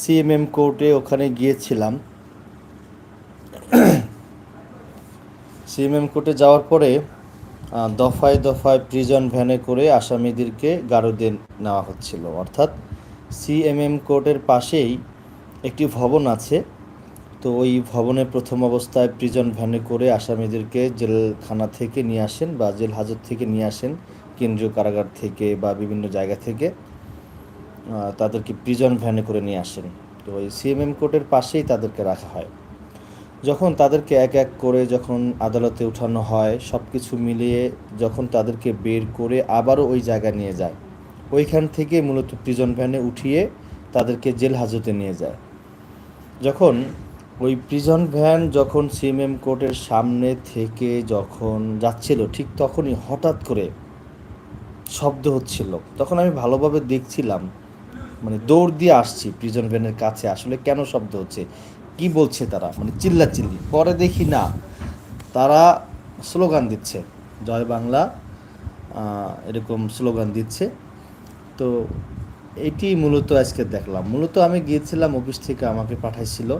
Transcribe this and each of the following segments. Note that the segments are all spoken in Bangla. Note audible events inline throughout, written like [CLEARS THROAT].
সিএমএম কোর্টে ওখানে গিয়েছিলাম। সিএমএম কোর্টে যাওয়ার পরে দফায় দফায় প্রিজন ভ্যানে করে আসামিদেরকে গারদে নেওয়া হচ্ছিল। অর্থাৎ সিএমএম কোর্টের পাশেই একটি ভবন আছে। তো ওই ভবনে প্রথম অবস্থায় প্রিজন ভ্যানে করে আসামিদেরকে জেলখানা থেকে নিয়ে আসেন বা জেল হাজত থেকে নিয়ে আসেন, কেন্দ্রীয় কারাগার থেকে বা বিভিন্ন জায়গা থেকে। তাদেরকে প্রিজন ভ্যানে করে নিয়ে আসেন। তো ওই সিএমএম কোর্টের পাশেই তাদেরকে রাখা হয়। যখন তাদেরকে এক এক করে যখন আদালতে উঠানো হয় সব কিছু মিলিয়ে যখন তাদেরকে বের করে আবারও ওই জায়গায় নিয়ে যায়। ওইখান থেকে মূলত প্রিজন ভ্যানে উঠিয়ে তাদেরকে জেল হাজতে নিয়ে যায়। যখন ওই প্রিজন ভ্যান যখন সিএমএম কোর্টের সামনে থেকে যখন যাচ্ছিল, ঠিক তখনই হঠাৎ করে শব্দ হচ্ছিল। তখন আমি ভালোভাবে দেখছিলাম মানে দৌড় দিয়ে আসছি প্রিজন ভ্যানের কাছে। আসলে কেন শব্দ হচ্ছে? কি বলছে তারা? মানে চিল্লা চিল্লি পরে দেখি না। তারা স্লোগান দিচ্ছে। জয় বাংলা এরকম স্লোগান দিচ্ছে। তো এটি মূলত আজকে দেখলাম। মূলত আমি গিয়েছিলাম অফিস থেকে, আমাকে পাঠাইছিল।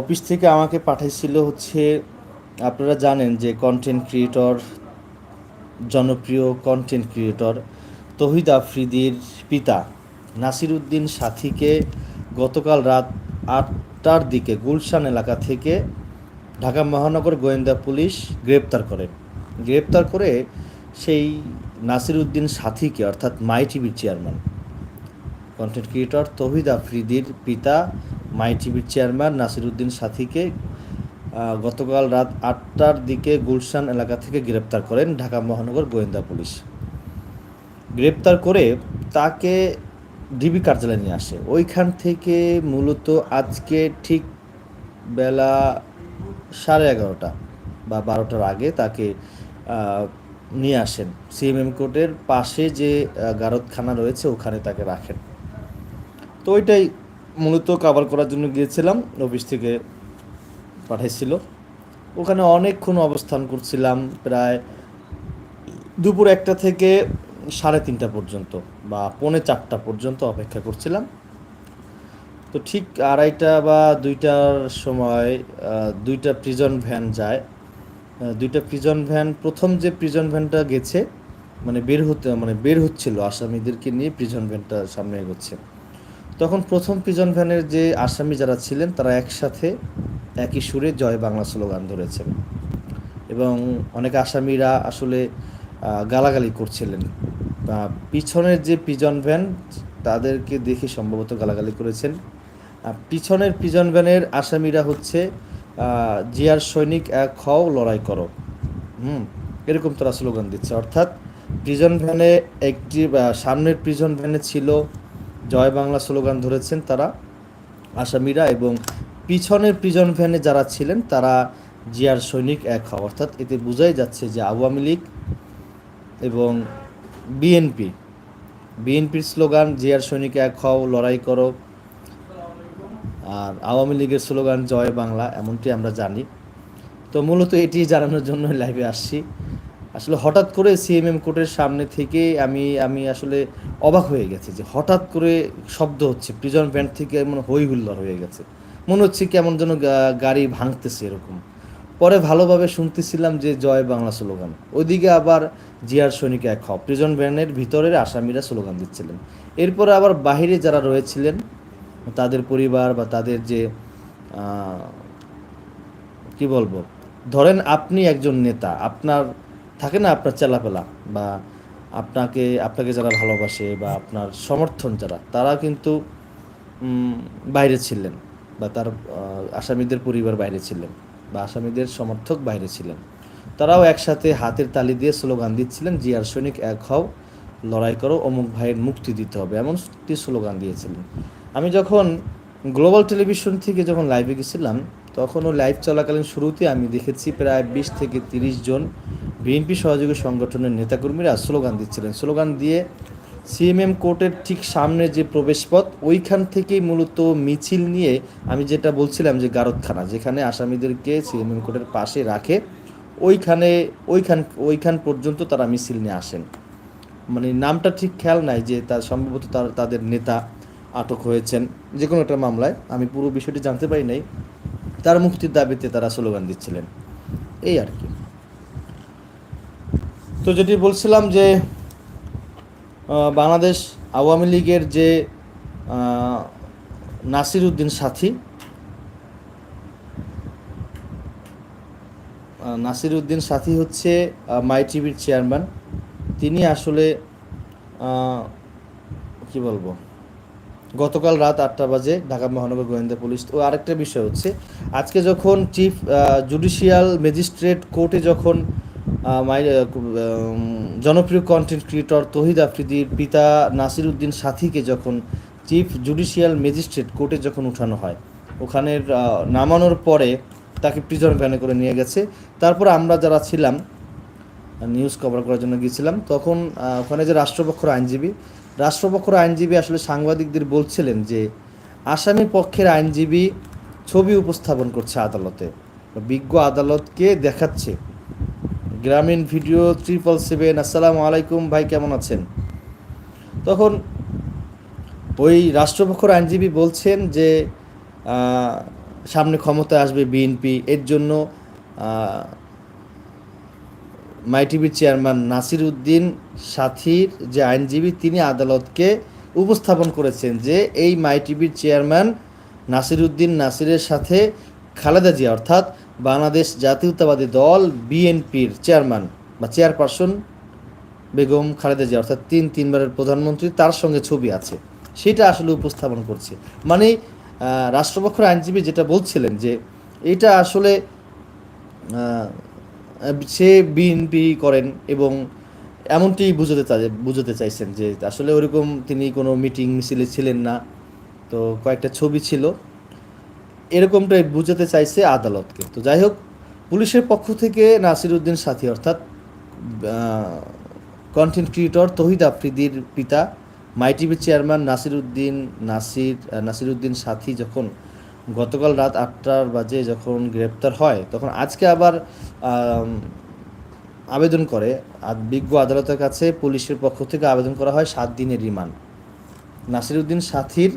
অফিস থেকে আমাকে পাঠাইছিল হচ্ছে, আপনারা জানেন যে কন্টেন্ট ক্রিয়েটর জনপ্রিয় কন্টেন্ট ক্রিয়েটর তহিদ আফ্রিদির পিতা নাসির উদ্দিন সাথীকে গতকাল রাত আটটার দিকে গুলশান এলাকা থেকে ঢাকা মহানগর গোয়েন্দা পুলিশ গ্রেপ্তার করে। গ্রেপ্তার করে সেই নাসির উদ্দিন সাথীকে, অর্থাৎ মাই টিভির চেয়ারম্যান কন্টেন্ট ক্রিয়েটর তহিদ আফ্রিদির পিতা মাই টিভির চেয়ারম্যান নাসির উদ্দিন সাথীকে গতকাল রাত আটটার দিকে গুলশান এলাকা থেকে গ্রেপ্তার করেন ঢাকা মহানগর গোয়েন্দা পুলিশ। গ্রেপ্তার করে তাকে ডিবি কার্যালয়ে নিয়ে আসে। ওইখান থেকে মূলত আজকে ঠিক বেলা সাড়ে এগারোটা বা বারোটার আগে তাকে নিয়ে আসেন। সিএমএম কোর্টের পাশে যে গারদখানা রয়েছে ওখানে তাকে রাখেন। তো ওইটাই মূলত কাভার করার জন্য গিয়েছিলাম। অফিস থেকে পাঠাইছিল। ওখানে অনেকক্ষণ অবস্থান করছিলাম প্রায় দুপুর একটা থেকে সাড়ে তিনটা পর্যন্ত বা পৌনে চারটা পর্যন্ত অপেক্ষা করছিলাম। তো ঠিক আড়াইটা বা দুইটার সময় দুইটা প্রিজন ভ্যান যায়। দুইটা প্রিজন ভ্যান প্রথম যে প্রিজন ভ্যানটা গেছে মানে বের হতে মানে বের হচ্ছিল আসামিদেরকে নিয়ে প্রিজন ভ্যানটা সামনে এগোচ্ছে। তখন প্রথম প্রিজন ভ্যানের যে আসামি যারা ছিলেন, তারা একসাথে একই সুরে জয় বাংলা স্লোগান ধরেছেন। এবং অনেক আসামিরা আসলে গালাগালি করছিলেন। বা পিছনের যে পিজন ভ্যান তাদেরকে দেখে সম্ভবত গালাগালি করেছেন। পিছনের পিজন ভ্যানের আসামিরা হচ্ছে জিয়ার সৈনিক, এক, হও, লড়াই করো। হুম, এরকম তারা স্লোগান দিচ্ছে। অর্থাৎ প্রিজন ভ্যানে একটি সামনের প্রিজন ভ্যানে ছিল জয় বাংলা স্লোগান ধরেছেন তারা, আসামিরা এবং পিছনের প্রিজন ভ্যানে যারা ছিলেন তারা জিয়ার সৈনিক এক হওয়া। অর্থাৎ এতে বোঝাই যাচ্ছে যে আওয়ামী লীগ এবং বিএনপি, বিএনপির স্লোগান, জিয়ার সৈনিক এক হও, লড়াই করো। আর আওয়ামী লীগের স্লোগান, জয় বাংলা, এমনটি আমরা জানি। তো মূলত এটি জানানোর জন্য লাইভে আসছি। আসলে হঠাৎ করে সিএমএম কোর্টের সামনে থেকে আমি আমি আসলে অবাক হয়ে গেছি যে হঠাৎ করে শব্দ হচ্ছে প্রিজন ভ্যান থেকে এমন হই হুল্লোড় হয়ে গেছে। মনে হচ্ছে কেমন যেন গাড়ি ভাঙতেছে এরকম। পরে ভালোভাবে শুনতেছিলাম যে জয় বাংলা স্লোগান। ওইদিকে আবার জিয়ার সৈনিক এক হ প্রিজন ভ্যানের ভিতরের আসামিরা স্লোগান দিচ্ছিলেন। এরপরে আবার বাহিরে যারা রয়েছিলেন, তাদের পরিবার বা তাদের যে কি বলব? ধরেন আপনি একজন নেতা, আপনার থাকে না আপনার চেলাপেলা বা আপনাকে আপনাকে যারা ভালোবাসে বা আপনার সমর্থন যারা, তারা কিন্তু বাইরে ছিলেন বা তার আসামিদের পরিবার বাইরে ছিলেন বা আসামিদের সমর্থক বাইরে ছিলেন। তারাও একসাথে হাতের তালি দিয়ে স্লোগান দিচ্ছিলেন, জিয়ার সৈনিক এক হও, লড়াই করো, অমুক ভাইয়ের মুক্তি দিতে হবে এমন স্লোগান দিয়েছিলেন। আমি যখন গ্লোবাল টেলিভিশন থেকে যখন লাইভে গেছিলাম তখনও লাইভ চলাকালীন শুরুতে আমি দেখেছি প্রায় বিশ থেকে তিরিশ জন বিএনপি সহযোগী সংগঠনের নেতাকর্মীরা স্লোগান দিচ্ছিলেন। স্লোগান দিয়ে সিএমএম কোর্টের ঠিক সামনে যে প্রবেশপথ, ওইখান থেকেই মূলত মিছিল নিয়ে আমি যেটা বলছিলাম যে গারদখানা, যেখানে আসামিদেরকে সিএমএম কোর্টের পাশে রাখে, ওইখানে, ওইখান ওইখান পর্যন্ত তারা মিছিল নিয়ে আসেন। মানে নামটা ঠিক খেয়াল নাই যে তার সম্ভবত তার, তাদের নেতা আটক হয়েছেন যে কোনো একটা মামলায়। আমি পুরো বিষয়টি জানতে পারি নাই। তার মুক্তির দাবিতে তারা স্লোগান দিচ্ছিলেন। এই আর কি। তো যেটি বলছিলাম যে বাংলাদেশ আওয়ামী লীগের যে নাসির উদ্দিন সাথী নাসির উদ্দিন সাথী হচ্ছে মাই টিভির চেয়ারম্যান। তিনি আসলে কি বলব? গতকাল রাত আটটা বাজে ঢাকা মহানগর গোয়েন্দা পুলিশ। ও আরেকটা বিষয় হচ্ছে, আজকে যখন চিফ জুডিশিয়াল ম্যাজিস্ট্রেট কোর্টে যখন জনপ্রিয় কন্টেন্ট ক্রিয়েটর তহিদ আফ্রিদির পিতা নাসির উদ্দিন সাথীকে যখন চিফ জুডিশিয়াল ম্যাজিস্ট্রেট কোর্টে যখন উঠানো হয়, ওখানের নামানোর পরে তাকে প্রিজন ভ্যানে করে নিয়ে গেছে। তারপর আমরা যারা ছিলাম, নিউজ কভার করার জন্য গিয়েছিলাম, তখন ওখানে যে রাষ্ট্রপক্ষের আইনজীবী রাষ্ট্রপক্ষের আইনজীবী আসলে সাংবাদিকদের বলছিলেন যে, আসামি পক্ষের আইনজীবী ছবি উপস্থাপন করছে আদালতে। বিজ্ঞ আদালতকে দেখাচ্ছে। গ্রামীণ ভিডিও ট্রিপল সেভেন, আসসালামু আলাইকুম, ভাই কেমন আছেন? তখন ওই রাষ্ট্রপক্ষের আইনজীবী বলছেন যে সামনে ক্ষমতায় আসবে বিএনপি, এর জন্য মাই টিভির চেয়ারম্যান নাসির উদ্দিন সাথীর যে আইনজীবী, তিনি আদালতকে উপস্থাপন করেছেন যে এই মাই টিভির চেয়ারম্যান নাসির উদ্দিন নাসিরের সাথে খালেদা জিয়া, অর্থাৎ বাংলাদেশ জাতীয়তাবাদী দল বিএনপির চেয়ারম্যান বা চেয়ারপারসন বেগম খালেদা জিয়া, অর্থাৎ তিন, তিনবারের প্রধানমন্ত্রী, তার সঙ্গে ছবি আছে। সেটা আসলে উপস্থাপন করছে। মানে রাষ্ট্রপক্ষের আইনজীবী যেটা বলছিলেন যে, এটা আসলে সে বিএনপি করেন এবং এমনটি বুঝতে চাই বুঝতে চাইছেন যে আসলে ওরকম তিনি কোনো মিটিং মিছিলে ছিলেন না। তো কয়েকটা ছবি ছিল। এরকমটাই বুঝাতে চাইছে আদালতকে। তো যাই হোক পুলিশের পক্ষ থেকে নাসির উদ্দিন সাথী অর্থাৎ কন্টেন্ট ক্রিয়েটর তহিদ আফ্রিদির পিতা মাই টিভির চেয়ারম্যান নাসির উদ্দিন নাসির আহ, নাসির উদ্দিন সাথী যখন গতকাল রাত আটটার বাজে যখন গ্রেপ্তার হয়, তখন আজকে আবার আবেদন করে। বিজ্ঞ আদালতের কাছে পুলিশের পক্ষ থেকে আবেদন করা হয় সাত দিনের রিমান্ড। নাসির উদ্দিন সাথীর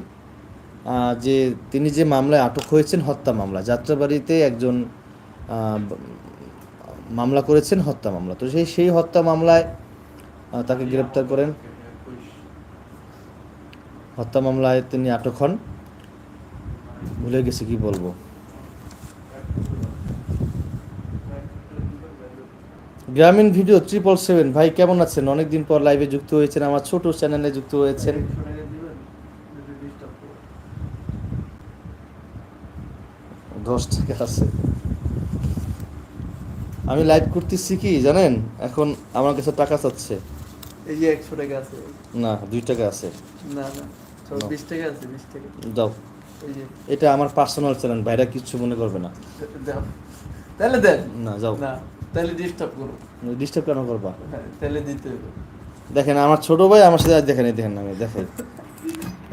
যে, তিনি যে মামলায় আটক হয়েছেন, হত্যা মামলা, যাত্রাবাড়িতে একজন মামলা করেছেন, হত্যা মামলা। তো সেই সেই হত্যা মামলায় তাকে গ্রেপ্তার করেন। হত্যা মামলায় তিনি আটক হন। ভুলে গেছি কি বলব? গ্রামীণ ভিডিও ট্রিপল সেভেন ভাই কেমন আছেন? অনেকদিন পর লাইভে যুক্ত হয়েছেন আমার ছোট চ্যানেলে যুক্ত হয়েছেন। দশ টাকা আছে। আমি লাইভ করতেছি কি জানেন? এখন আমার কাছে টাকা চাচ্ছে। এই যে একশো টাকা আছে। না দুই টাকা আছে। না না বিশ টাকা আছে বিশ টাকা। দাও। এটা আমার পার্সোনাল চ্যানেল ভাইরা কিচ্ছু মনে করবে না। তাহলে দেন না যাও। না তাহলে ডিস্টার্ব করো। ডিস্টার্ব কেন করবা? হ্যাঁ, তাহলে দিতে হবে। দেখেন আমার ছোট ভাই আমার সাথে দেখেন দেখেন আমি দেখেন।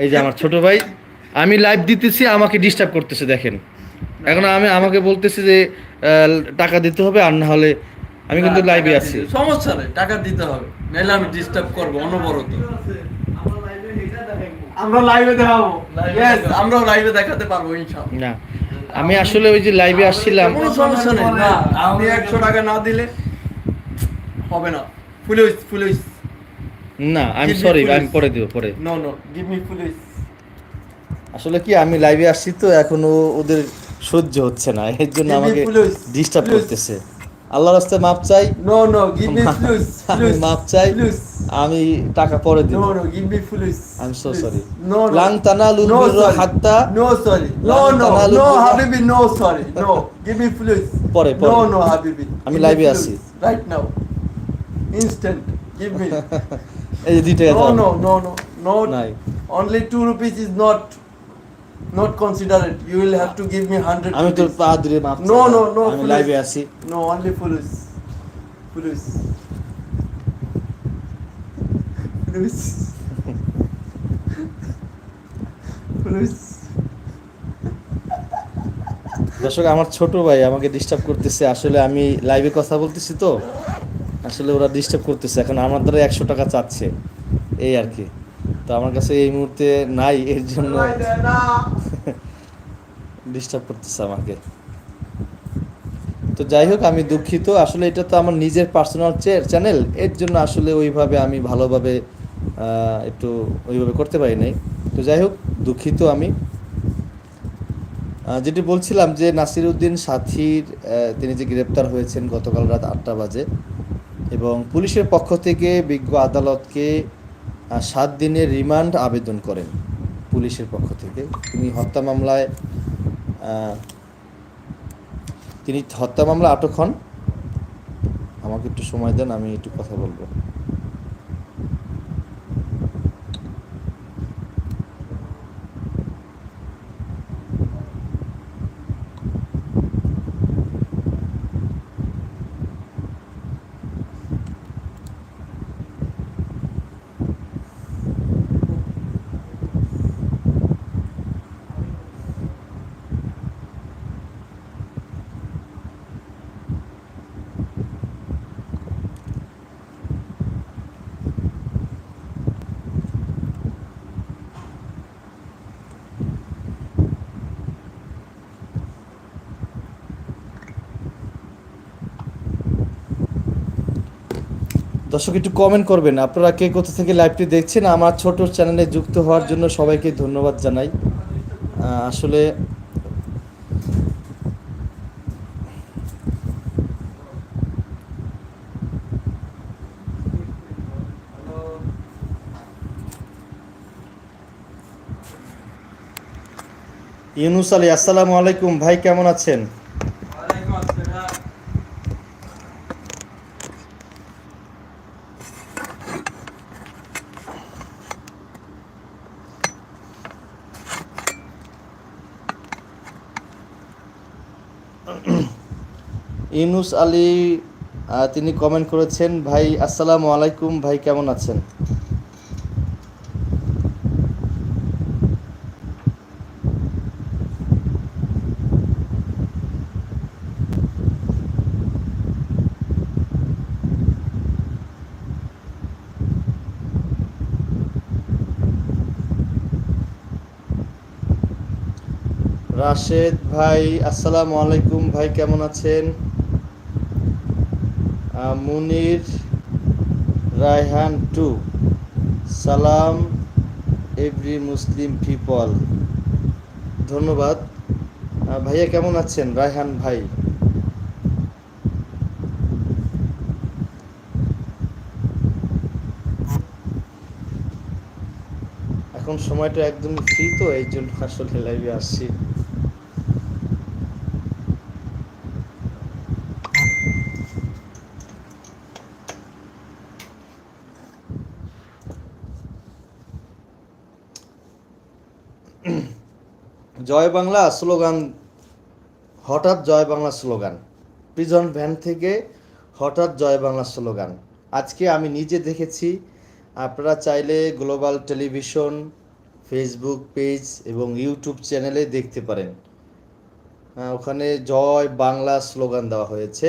এই যে আমার ছোট ভাই আমি লাইভ দিতেছি আমাকে ডিস্টার্ব করতেছে দেখেন। এখন আমি আমাকে বলতেছে যে টাকা দিতে হবে আর না হলে আমি কিন্তু লাইভে আছি। সমস্যা নেই টাকা দিতে হবে। নাহলে আমি ডিস্টার্ব করব অনবরত। আমরা লাইভে দেখাবো। ইয়েস আমরাও লাইভে দেখাতে পারব ইনশাআল্লাহ। না আমি আসলে ওই যে লাইভে আসছিলাম। কোনো সমস্যা নেই। না আপনি একশো টাকা না দিলে হবে না। পুলিশ পুলিশ না আমি Give me সরি আমি পরে দিব পরে no no give me police আসলে কি আমি লাইভে আসছি তো এখনও ওদের সহ্য হচ্ছে না। এর জন্য আমাকে. ডিস্টার্ব করতেছে। আল্লাহর রাস্তায় মাপ চাই no no give me police আমি মাপ চাই আমি টাকা পরে দিব police. I'm so Please. sorry. No, no. Lan tanalul no, birra sorry. hatta- No, sorry. No, Lan no, tanalul no, birra- Habibi, no, sorry. No, give me পরে, পরে। No, no, Habibi. আমি এ আছি। Right now. Instant. Give me. এই যে দুই টাকা no, দাও। no, no, no, no. নাই Only two rupees is not not considerate. You will have to give me hundred. আমি তোর rupees. পা ধরে মাপ No, চাই। no, no, আমি. লাইভে আছি No, only police. Police. Police. Police. দর্শক আমার ছোট ভাই আমাকে ডিস্টার্ব করতেছে আসলে আমি লাইভে কথা বলতেছি তো আসলে ওরা ডিস্টার্ব করতেছে এখন আমার দ্বারা একশো টাকা চাচ্ছে এই আর কি তো আমার কাছে এই মুহূর্তে নাই এর জন্য ডিস্টার্ব করতেছে আমাকে। তো যাই হোক, আমি দুঃখিত। আসলে এটা তো আমার নিজের পার্সোনাল চ্যানেল এর জন্য আসলে ওইভাবে আমি ভালোভাবে একটু ওইভাবে করতে পারি নাই। তো যাই হোক, দুঃখিত আমি। যেটি বলছিলাম যে নাসির উদ্দিন সাথীর তিনি যে গ্রেপ্তার হয়েছেন গতকাল রাত আটটা বাজে এবং পুলিশের পক্ষ থেকে বিজ্ঞ আদালতকে সাত দিনের রিমান্ড আবেদন করেন পুলিশের পক্ষ থেকে। তিনি হত্যা মামলায় তিনি হত্যা মামলা আটক হন। আমাকে একটু সময় দেন আমি একটু কথা বলব। দর্শক, একটু কমেন্ট করবেন। আপনারা কে কোথা থেকে লাইভটি দেখছেন? আমার ছোট চ্যানেলে যুক্ত হওয়ার জন্য সবাইকে ধন্যবাদ জানাই। আসলে ইউনুস আলী, আসসালামু আলাইকুম। ভাই, কেমন আছেন? ইউনুস আলী তিনি কমেন্ট করেছেন, ভাই, আসসালামু আলাইকুম, ভাই, কেমন আছেন? রাশেদ ভাই, আসসালামু আলাইকুম, ভাই, কেমন আছেন? মুনির, রায়হান টু। সালাম, এভরি মুসলিম পিপল। ধন্যবাদ। ভাইয়া কেমন আছেন? রায়হান ভাই। এখন সময়টা একদম ফ্রি তো, এই জন্য আসলে লাইভে আসছি। জয় বাংলা স্লোগান, হঠাৎ Joy Bangla slogan. Prison van থেকে হঠাৎ জয় বাংলা স্লোগান। আজকে আমি নিজে দেখেছি, আপনারা চাইলে গ্লোবাল টেলিভিশন ফেসবুক পেজ এবং ইউটিউব চ্যানেলে দেখতে পারেন। ওখানে জয় বাংলা স্লোগান দেওয়া হয়েছে।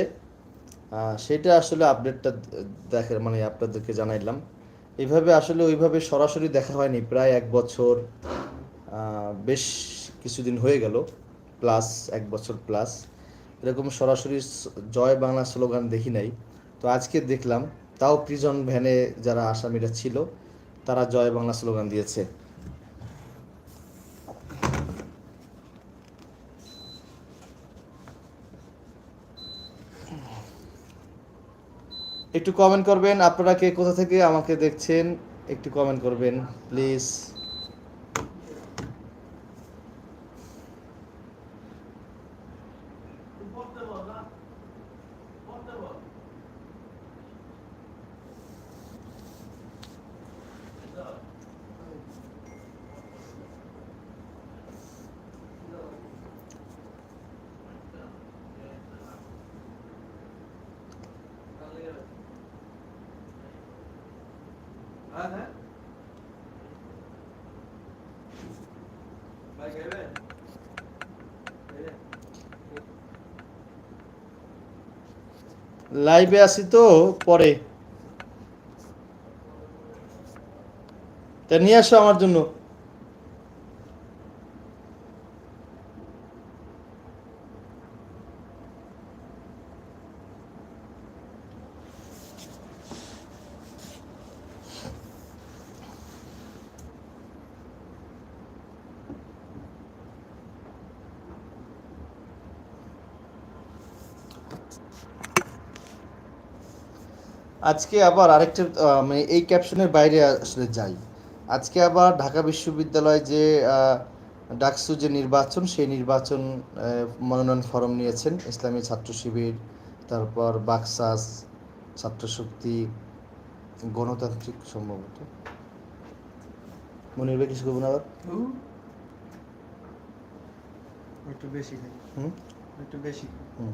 সেটা আসলে আপডেটটা দেখে মানে আপনাদেরকে জানাইলাম। এভাবে আসলে ওইভাবে সরাসরি দেখা হয়নি, প্রায় এক বছর। বেশ কিছুদিন হয়ে গেল প্লাস এক বছর প্লাস এরকম সরাসরি জয় বাংলা স্লোগান দেখি নাই। তো আজকে দেখলাম, তাও প্রিজন ভ্যানে যারা আসামিরা ছিল, তারা জয় বাংলা স্লোগান দিয়েছে। একটু কমেন্ট করবেন, আপনারা কে, কোথা থেকে আমাকে দেখছেন, একটু কমেন্ট করবেন প্লিজ লাইভে আসি তো পরে। তা নিয়ে আসো আমার জন্য। আজকে আবার আরেকটা মানে এই ক্যাপশনের বাইরে আসলে যাই। আজকে আবার ঢাকা বিশ্ববিদ্যালয় যে ডাকসু যে নির্বাচন সেই নির্বাচন মনোনয়ন ফরম নিয়েছেন ইসলামী ছাত্র শিবির তারপর বাকসাস ছাত্রশক্তি গণতান্ত্রিক সম্ভবত। কিছু করব না আবার একটু বেশি হুম? একটু বেশি। হুম।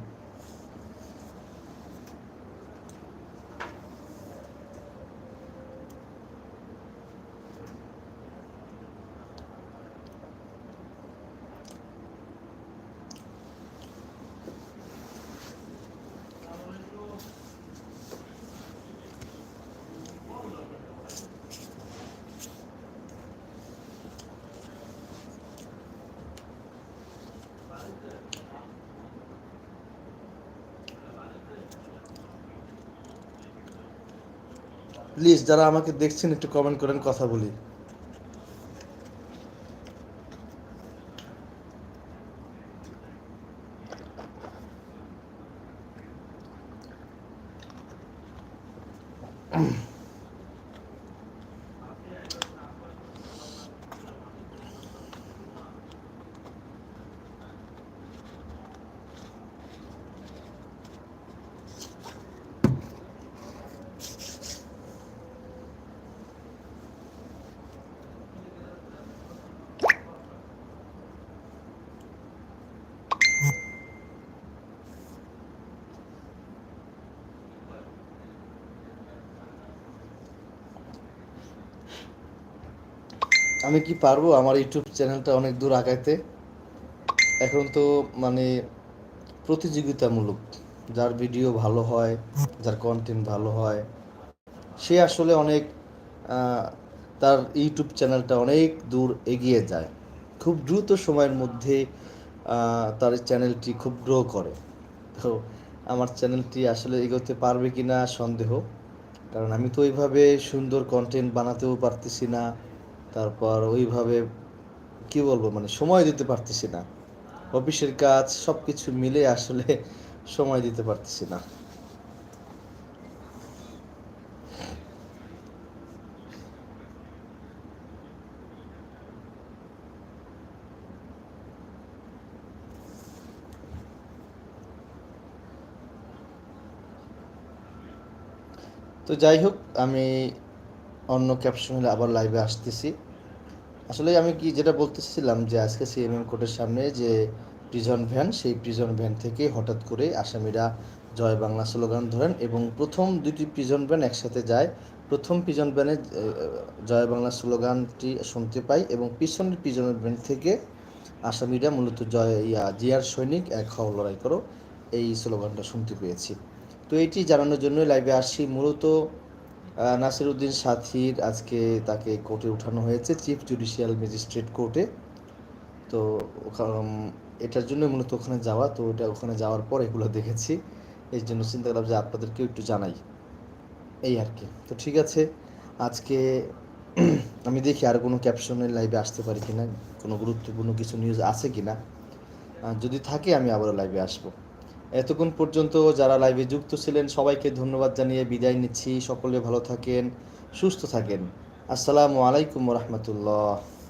প্লিজ যারা আমাকে দেখছেন একটু কমেন্ট করেন কথা বলি। আমি কি পারব? আমার ইউটিউব চ্যানেলটা অনেক দূর আগাইতে। এখন তো মানে প্রতিযোগিতামূলক। যার ভিডিও ভালো হয়, যার কন্টেন্ট ভালো হয়, সে আসলে অনেক তার ইউটিউব চ্যানেলটা অনেক দূর এগিয়ে যায়। খুব দ্রুত সময়ের মধ্যে তার চ্যানেলটি খুব গ্রো করে। তো আমার চ্যানেলটি আসলে এগোতে পারবে কি না সন্দেহ। কারণ আমি তো ওইভাবে সুন্দর কন্টেন্ট বানাতেও পারতেছি না। তারপর ওইভাবে, কি বলব মানে সময় দিতে পারতেছি না। অফিসের কাজ সব কিছু মিলে আসলে সময় দিতে পারতেছি না। তো যাই হোক, আমি অন্য ক্যাপশন হলে আবার লাইভে আসতেছি। আসলে আমি কি যেটা বলতেছিলাম যে আজকে সিএমএম কোর্টের সামনে যে প্রিজন ভ্যান সেই প্রিজন ভ্যান থেকে হঠাৎ করে আসামিরা জয় বাংলা স্লোগান ধরেন এবং প্রথম দুটি প্রিজন ভ্যান একসাথে যায়। প্রথম প্রিজন ভ্যানে জয় বাংলা স্লোগানটি শুনতে পাই এবং পিছনের প্রিজন ভ্যান থেকে আসামিরা মূলত জয়, ইয়া, জিয়ার সৈনিক, এক, হও, লড়াই করো, এই স্লোগানটা শুনতে পেয়েছি। তো এটি জানানোর জন্য লাইভে আসছি। মূলত আহ, নাসিরউদ্দিন সাথীর আজকে তাকে কোর্টে উঠানো হয়েছে চিফ জুডিশিয়াল ম্যাজিস্ট্রেট কোর্টে তো এটার জন্য মূলত ওখানে যাওয়া। তো ওটা ওখানে যাওয়ার পর এগুলো দেখেছি। এই জন্য চিন্তা করলাম যে আপনাদেরকেও একটু জানাই। এই আর কি। তো ঠিক আছে আজকে [CLEARS THROAT] আমি দেখি আর কোনো ক্যাপশনের লাইভে আসতে পারি কিনা। কোনো গুরুত্বপূর্ণ কিছু নিউজ আছে কিনা। যদি থাকে আমি আবারও লাইভে আসব। এতক্ষণ পর্যন্ত যারা লাইভে যুক্ত ছিলেন, সবাইকে ধন্যবাদ জানিয়ে বিদায় নিচ্ছি। সকলে ভালো থাকেন, সুস্থ থাকেন। আসসালামু আলাইকুম রহমতুল্লাহ।